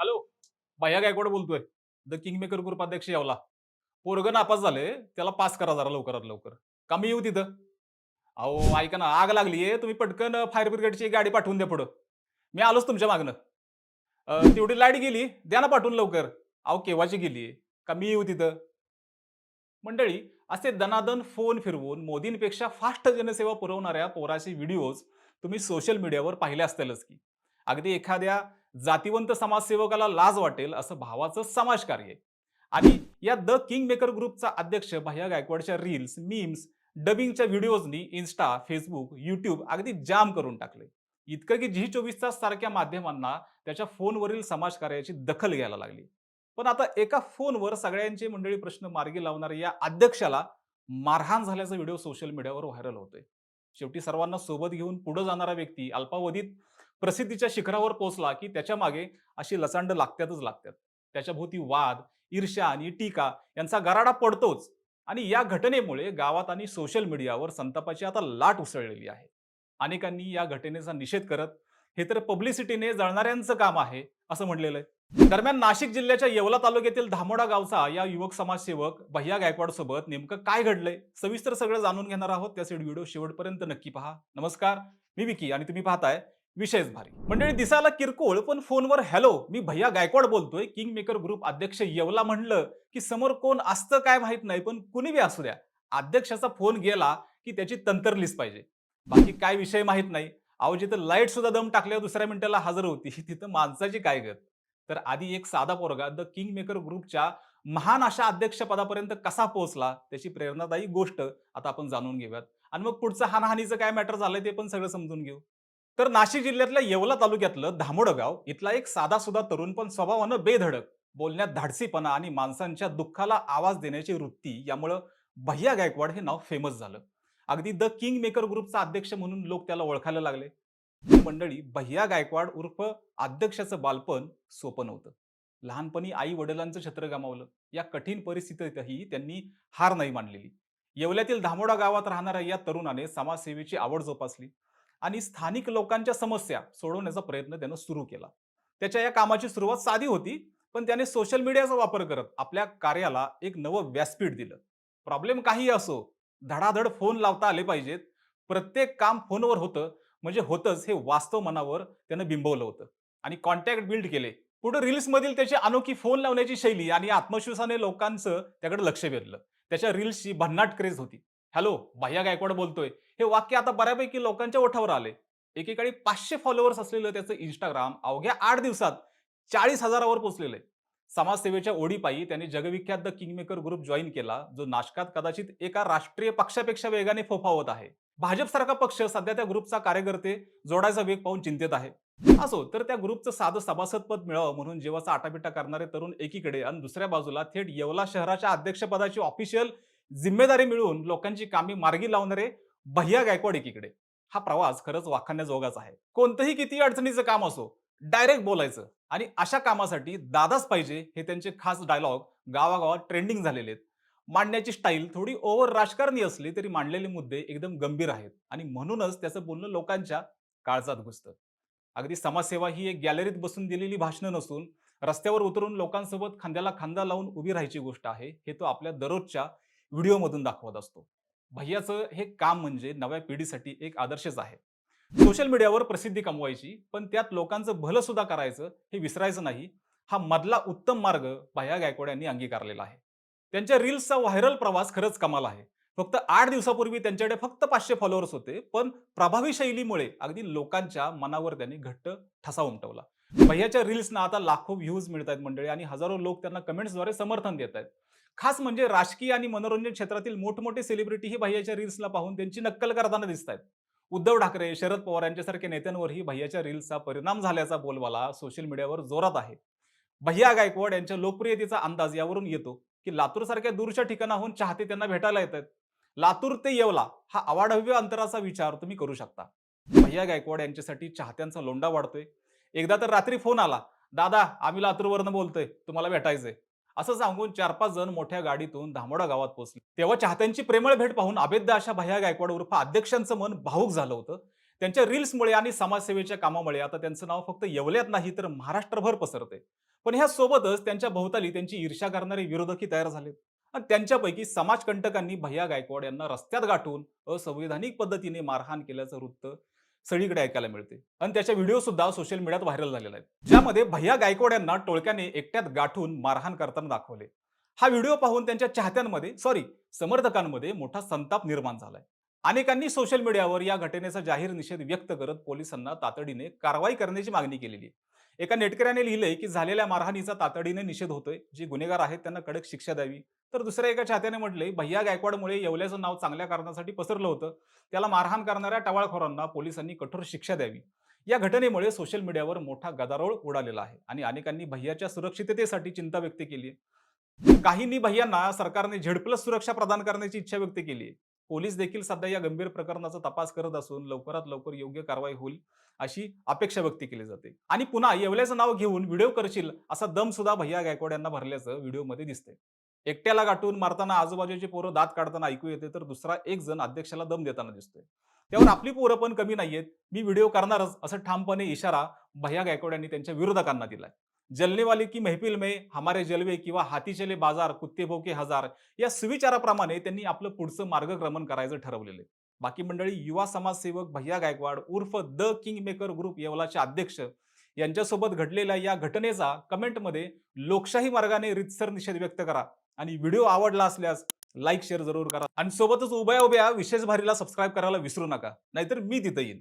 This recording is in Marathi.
हॅलो? भैया गायकवाड बोलतोय? द किंगमेकर ग्रुप अध्यक्ष यावला. पोरग नापास झाले त्याला पास करा जरा लवकरात लवकर. का मी येऊ तिथं? अहो ऐका ना आग लागलीये तुम्ही पटकन फायर ब्रिगेडची गाडी पाठवून द्या पुढं. मी आलोच तुमच्या मागणं तेवढी लाइट गेली द्या ना पाठवून लवकर. अहो केव्हाची गेली का मी येऊ तिथं? मंडळी असे दनादन फोन फिरवून मोदींपेक्षा फास्ट जनसेवा पुरवणाऱ्या पोराचे व्हिडिओज तुम्ही सोशल मीडियावर पाहिले असतीलच की. अगदी एखाद्या जातीवंत समाजसेवकाला लाज वाटेल असं भावाचं समाजकार्य आणि या द किंग मेकर ग्रुपचा अध्यक्ष भैया गायकवाडच्या रील्स मीम्स डबिंगच्या व्हिडिओजनी इन्स्टा फेसबुक युट्यूब अगदी जाम करून टाकले. इतकं की झी चोवीस तास सारख्या माध्यमांना त्याच्या फोनवरील समाजकार्याची दखल घ्यायला लागली. पण आता एका फोनवर सगळ्यांचे मंडळी प्रश्न मार्गी लावणाऱ्या या अध्यक्षाला मारहाण झाल्याचा व्हिडिओ सोशल मीडियावर व्हायरल होतोय. शेवटी सर्वांना सोबत घेऊन पुढे जाणारा व्यक्ती अल्पावधीत प्रसिद्धीच्या शिखरावर पोहोचला की त्याच्यामागे अशी लचांड लागतातच लागतात त्याच्या भोवती वाद ईर्ष्या आणि टीका यांचा गराडा पडतोच. आणि या घटनेमुळे गावात आणि सोशल मीडियावर संतापाची आता लाट उसळलेली आहे. अनेकांनी या घटनेचा निषेध करत हे तर पब्लिसिटीने जळणाऱ्यांचं काम आहे असं म्हणलेलं आहे दरम्यान नाशिक जिल्ह्याच्या येवला तालुक्यातील धामोडा गावचा या युवक समाजसेवक भैया गायकवाड सोबत नेमकं काय घडलंय सविस्तर सगळं जाणून घेणार आहोत. त्यासाठी व्हिडिओ शेवटपर्यंत नक्की पहा. नमस्कार मी विकी आणि तुम्ही पाहताय विशेष भारी. मंडळी दिसायला किरकोळ पण फोनवर हॅलो मी भैया गायकवाड बोलतोय. किंग मेकर ग्रुप अध्यक्ष येवला म्हणलं की समोर कोण असतं काय माहीत नाही पण कुणी बी असू द्या. अध्यक्षाचा फोन गेला की त्याची तंतरलीच पाहिजे. बाकी काय विषय माहीत नाही. अहो जिथं लाइट सुद्धा दम टाकल्यावर दुसऱ्या मिनिटाला हजर होती तिथं माणसाची काय गत? तर आधी एक साधा पोरगा द किंग मेकर ग्रुपच्या महान अशा अध्यक्षपदापर्यंत कसा पोहोचला त्याची प्रेरणादायी गोष्ट आता आपण जाणून घेऊयात. आणि मग पुढचं हानहानीचं काय मॅटर झालंय ते पण सगळं समजून घेऊ. तर नाशिक जिल्ह्यातल्या येवला तालुक्यातलं धामोडगाव इथला एक साधा सुद्धा तरुण पण स्वभावानं बेधडक बोलण्यात धाडसीपणा आणि माणसांच्या दुःखाला आवाज देण्याची वृत्ती यामुळं भैया गायकवाड हे नाव फेमस झालं. अगदी द किंग मेकर ग्रुपचा अध्यक्ष म्हणून लोक त्याला ओळखायला लागले. मंडळी भैया गायकवाड उर्फ अध्यक्षाचं बालपण सोपं नव्हतं. लहानपणी आई वडिलांचं छत्र गमावलं. या कठीण परिस्थितीतही त्यांनी हार नाही मानलेली. येवल्यातील धामोडा गावात राहणाऱ्या या तरुणाने समाजसेवेची आवड जोपासली. आणि स्थानिक लोकांच्या समस्या सोडवण्याचा प्रयत्न त्यानं सुरू केला. त्याच्या या कामाची सुरुवात साधी होती पण त्याने सोशल मीडियाचा वापर करत आपल्या कार्याला एक नवं व्यासपीठ दिलं. प्रॉब्लेम काही असो धडाधड फोन लावता आले पाहिजेत. प्रत्येक काम फोनवर होतं म्हणजे होतंच हे वास्तव मनावर त्यानं बिंबवलं होतं. आणि कॉन्टॅक्ट बिल्ड केले. पुढे रील्समधील त्याची अनोखी फोन लावण्याची शैली आणि आत्मविश्वासाने लोकांचं त्याकडे लक्ष वेधलं. त्याच्या रील्सची भन्नाट क्रेज होती. हॅलो भैया गायकवाड बोलतोय. हे वाक्य आता बऱ्यापैकी लोकांच्या ओठावर आले. एकेकाळी पाचशे फॉलोअर्स असलेलं त्याचं इंस्टाग्राम अवघ्या आठ दिवसात चाळीस हजारावर पोचलेलं आहे. समाजसेवेच्या ओढीपायी त्यांनी जगविख्यात द किंगमेकर ग्रुप जॉईन केला जो नाशकात कदाचित एका राष्ट्रीय पक्षापेक्षा वेगाने फोफावत आहे. भाजपसारखा पक्ष सध्या त्या ग्रुपचा कार्यकर्ते जोडायचा वेग पाहून चिंतेत आहे. असो तर त्या ग्रुपचं साधं सभासद पद मिळावं म्हणून जेव्हाचा आटापिटा करणारे तरुण एकीकडे आणि दुसऱ्या बाजूला थेट येवला शहराच्या अध्यक्षपदाची ऑफिशियल जिम्मेदारी मिळवून लोकांची कामे मार्गी लावणारे भैया गायकवाड एकीकडे. हा प्रवास खरंच वाखाण्याजोगाच आहे. कोणतंही किती अडचणीचं काम असो डायरेक्ट बोलायचं आणि अशा कामासाठी दादाच पाहिजे हे त्यांचे खास डायलॉग गावागावात ट्रेंडिंग झालेले आहेत. मांडण्याची स्टाईल थोडी ओव्हर राजकारणी असली तरी मांडलेले मुद्दे एकदम गंभीर आहेत आणि म्हणूनच त्याचं बोलणं लोकांच्या काळजात घुसतं. अगदी समाजसेवा ही एक गॅलरीत बसून दिलेली भाषणं नसून रस्त्यावर उतरून लोकांसोबत खांद्याला खांदा लावून उभी राहायची गोष्ट आहे हे तो आपल्या दररोजच्या व्हिडिओमधून दाखवत असतो. भैयाचं हे काम म्हणजे नव्या पिढीसाठी एक आदर्शच आहे. सोशल मीडियावर प्रसिद्धी कमवायची पण त्यात लोकांचं भलं सुद्धा करायचं हे विसरायचं नाही. हा मधला उत्तम मार्ग भैया गायकवाड यांनी अंगीकारलेला आहे. त्यांच्या रील्सचा व्हायरल प्रवास खरंच कमाल आहे. फक्त आठ दिवसापूर्वी त्यांच्याकडे फक्त पाचशे फॉलोअर्स होते पण प्रभावी शैलीमुळे अगदी लोकांच्या मनावर त्यांनी घट्ट ठसा उमटवला. भैयाच्या रील्सना आता लाखो व्ह्यूज मिळत आहेत मंडळी आणि हजारो लोक त्यांना कमेंट्सद्वारे समर्थन देत आहेत खास म्हणजे राजकीय आणि मनोरंजन क्षेत्रातील मोठमोठे सेलिब्रिटी ही भैयाच्या रील्सला पाहून त्यांची नक्कल करताना दिसत आहेत उद्धव ठाकरे शरद पवार यांच्यासारख्या नेत्यांवरही भैयाच्या रील्सचा परिणाम झाल्याचा बोलबाला सोशल मीडियावर जोरात आहे. भैया गायकवाड यांच्या लोकप्रियतेचा अंदाज यावरून येतो की लातूर सारख्या दूरच्या ठिकाणाहून चाहते त्यांना भेटायला येतात. लातूर ते येवला हा अवाढव्य अंतराचा विचार तुम्ही करू शकता. भैया गायकवाड यांच्यासाठी चाहत्यांचा लोंडा वाढतोय. एकदा तर रात्री फोन आला दादा आम्ही लातूरवरनं बोलतोय तुम्हाला भेटायचंय. असं सांगून चार पाच जण मोठ्या गाडीतून धामोडा गावात पोहोचले. तेव्हा चाहत्यांची प्रेमळ भेट पाहून अभेद्य अशा भैया गायकवाड उर्फ अध्यक्षांचं मन भावूक झालं होतं. त्यांच्या रील्समुळे आणि समाजसेवेच्या कामामुळे आता त्यांचं नाव फक्त येवल्यात नाही तर महाराष्ट्रभर पसरते. पण ह्या सोबतच त्यांच्या भोवताली त्यांची ईर्ष्या करणारे विरोधकही तयार झालेत. आणि त्यांच्यापैकी समाजकंटकांनी भैया गायकवाड यांना रस्त्यात गाठून असंवैधानिक पद्धतीने मारहाण केल्याचं वृत्त सगळीकडे ऐकायला मिळते. आणि त्याच्या व्हिडिओ सुद्धा सोशल मीडियात व्हायरल झालेला आहे. ज्यामध्ये भैया गायकवाड यांना टोळक्याने एकट्यात गाठून मारहाण करताना दाखवले. हा व्हिडिओ पाहून त्यांच्या चाहत्यांमध्ये सॉरी समर्थकांमध्ये मोठा संताप निर्माण झालाय. अनेकांनी सोशल मीडियावर या घटनेचा जाहीर निषेध व्यक्त करत पोलिसांना तातडीने कारवाई करण्याची मागणी केलेली आहे. एका नेटकऱ्याने लिहिलंय की झालेल्या मारहाणीचा तातडीने निषेध होतोय. जे गुन्हेगार आहेत त्यांना कडक शिक्षा द्यावी. तर दुसऱ्या एका चाहत्याने म्हटले भैया गायकवाडमुळे येवल्याचं नाव चांगल्या कारणासाठी पसरलं होतं. त्याला मारहाण करणाऱ्या टवाळखोरांना पोलिसांनी कठोर शिक्षा द्यावी. या घटनेमुळे सोशल मीडियावर मोठा गदारोळ उडालेला आहे आणि अनेकांनी भैयाच्या सुरक्षिततेसाठी चिंता व्यक्त केली आहे काहींनी भैयांना सरकारने झेड प्लस सुरक्षा प्रदान करण्याची इच्छा व्यक्त केली आहे पोलीस देखील सध्या या गंभीर प्रकरणाचा तपास करत असून लवकरात लवकर योग्य कारवाई होईल अशी अपेक्षा व्यक्त केली जाते. आणि पुन्हा येवल्याचं नाव घेऊन व्हिडिओ करशील असा दम सुद्धा भैया गायकवाड यांना भरल्याचं व्हिडिओमध्ये दिसते एकट्याला गाठून मारताना आजूबाजूचे पोरं दात काढताना ऐकू येते तर दुसरा एक जण अध्यक्षाला दम देताना दिसतोय. त्यावर आपली पोरं पण कमी नाहीयेत. मी व्हिडिओ करणारच असं ठामपणे इशारा भैया गायकवाड यांनी त्यांच्या विरोधकांना दिलाय. जलनेवाली की महफिल में हमारे जलवे किंवा हाती चले बाजार कुत्ते भोके हजार या सुविचाराप्रमाणे त्यांनी आपलं पुढचं मार्गक्रमण करायचं ठरवलेलं बाकी मंडळी युवा समाजसेवक भैया गायकवाड उर्फ द किंग मेकर ग्रुप येवलाचे अध्यक्ष यांच्यासोबत घडलेल्या या घटनेचा कमेंटमध्ये लोकशाही मार्गाने रितसर निषेध व्यक्त करा आणि व्हिडिओ आवडला असल्यास लाईक शेअर जरूर करा. आणि सोबतच उभ्या उभ्या विशेष भारीला सबस्क्राईब करायला विसरू नका. नाहीतर मी तिथं येईन.